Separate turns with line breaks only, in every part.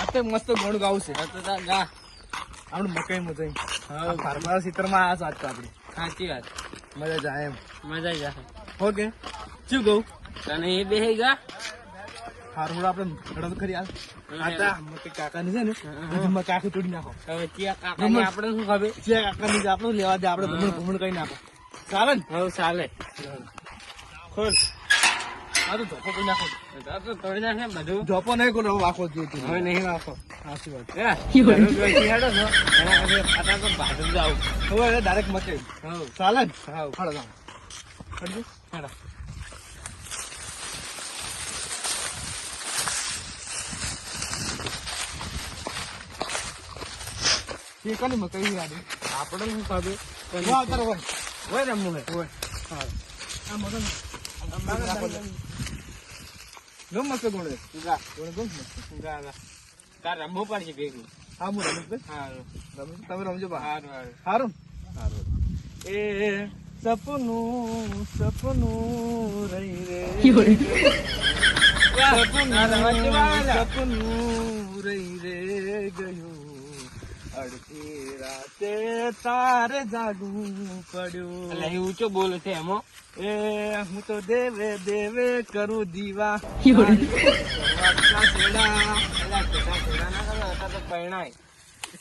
આ મસ્ત ગોણ ગાવું છે.
ગા
આપણે મકાઈ માં જઈ
હા.
ફાર્મર ક્ષેત્રમાં આ સાચ આપડે
સાચી વાત.
મજા જાય એમ.
મજા જાય
ઓકે શું કહું?
તને એ બે ગા
હારું આપણે રડો કરી આ આતા મકે કાકાની છે ને મકા તોડી નાખો.
હવે ચિયા કાકા આપણે શું ખબર?
જે કાકાની આપણે લેવા દે આપણે ભમણ ભમણ કઈ નાખો. ચાલે ને?
હવે ચાલે. ખોલ.
તો ધોકો કઈ નાખો.
તો તોડી નાખે બધું.
ધોપો નહીં કોઈ વાખો
હવે નહીં રાખો.
સાચી વાત.
હે હેડો છો? એના કરતા ખાતા તો ભાજપ જાવ
હવે ડાયરેક્ટ
હવ
ચાલે ને
હા
હળો જાઓ હળજો
હેડો
એ કોની મકાઈ યાદ
આપણે શું
આવતારો હોય
હોય રમવું હે
હોય. આ મગન ગમ મસ્ત ગોળે.
ગા
ગોળે ગમ મસ્ત.
ગા ગા તાર રમવું પડશે ભેગું.
હા હું રમેશ ભાઈ.
હારું.
રમેશ. તમે રમજો
હારું હારું.
હારું. એ સપનું સપનું રહી રે. સપનું સપનું રહી રે ગયું. અડધી રાતે તારે જાગવું પડ્યું.
એટલે એ ઊંચો બોલે છે એમાં
એ હું તો દેવે દેવે કરું દીવા.
પરણાય.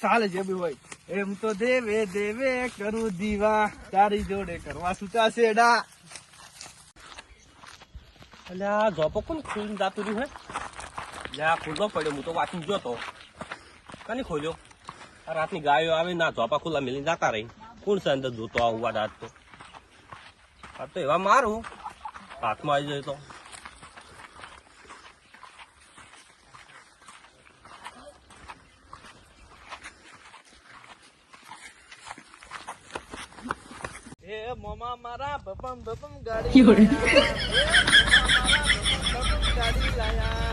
ચાલે જે બી હોય. એમ તો દેવે દેવે કરું દીવા. તારી જોડે કરવા સુતા શેડા
એટલે આ જોપો કોણ ખોલીને જાતું રહ્યું હે? એટલે આ ખુલ્લો પડ્યો હું તો વાંચી જોતો. કની ખોલ્યો? રાતની ગાયો આવે ના જોપા ખુલ્લા મેલીને જતા રહી. કોણ છે અંદર જોતો આવવા વાડા તો આ તો એવા મારું હાથમાં આવી જાય તો.
એ મોમા મારા બપમ બપમ ગાડી ગાડી લાયા.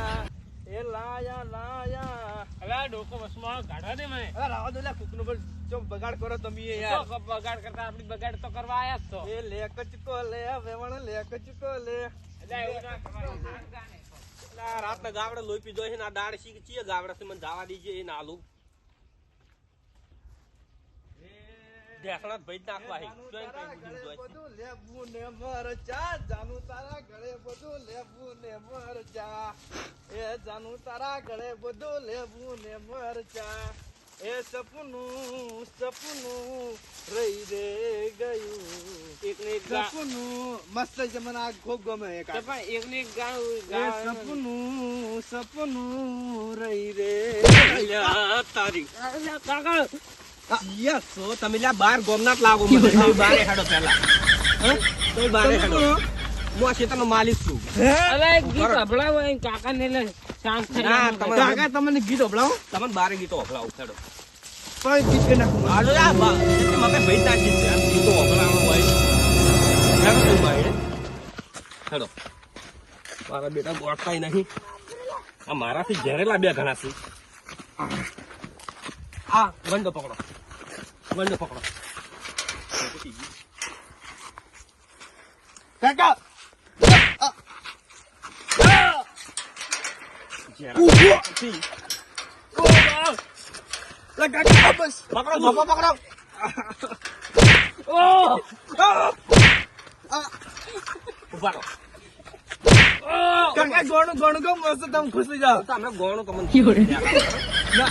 આ ડોકો વસમાં ગાઢવા દે મને.
અરે રાવા દો લે કુકનો પર ચો બગાડ કરો તમે યાર.
તો બગાડ કરતા? આપડી બગાડ તો કરવા આયા જ તો
એ લે કચકો લે વેવણ લે કચકો લે.
એટલે એવું ના કરવાનું.
રાતના ગાવડે લોપી પીધો છે ને આ દાળ શીખ ચીએ ગાવડે છે મને જવા દીજે એ નાલું. ઢેસણા ભાઈ નાખવા હે કઈ બુદ્ધિ
બધું લેબુ ને મરચા જાનું તારા ગળે બધું લેબુ ને મરચા એ જાનું તારા ગળે બધું લેબુ ને મરચા એ સપનું સપનું રહી રે ગયું
એક ને એક
સપનું મસ્ત છે મને આ ખૂબ ગમે એક.
પણ એક ને એક
સપનું સપનું રહી રે
તારી
કાકા
યસ તમે લ્યા બાર ગોમના જ લાગો મને. તમે બારે હેડો પહેલા? તમે બારે હેડો. હું આ ખેતરનો માલિક છું.
હે?
અરે ગીત સંભળાવો એ કાકા ને લે શાંત થઈ
કાકા તમને ગીત સંભળાવો
તમને બારે ગીતો વખડાવું હેડો.
પણ ગીત કે નાખું
હાલો યા બા ભાઈ છે. ગીતો વખડાવવાનું હોય. હેડો મારા બેટા ગોઠવાય નહીં. આ મારાથી ઝેરેલા બે ઘણા છે. આ વંડો પકડો. વંડો પકડો
કાકા બસ
પકડો ધોકો પકડો ઊભા રહો.
કાકા ગોણું ગોણું ગમ મસ્ત તમે ખુશ થઈ જાઓ
તો અમે ગોણું
બસ ના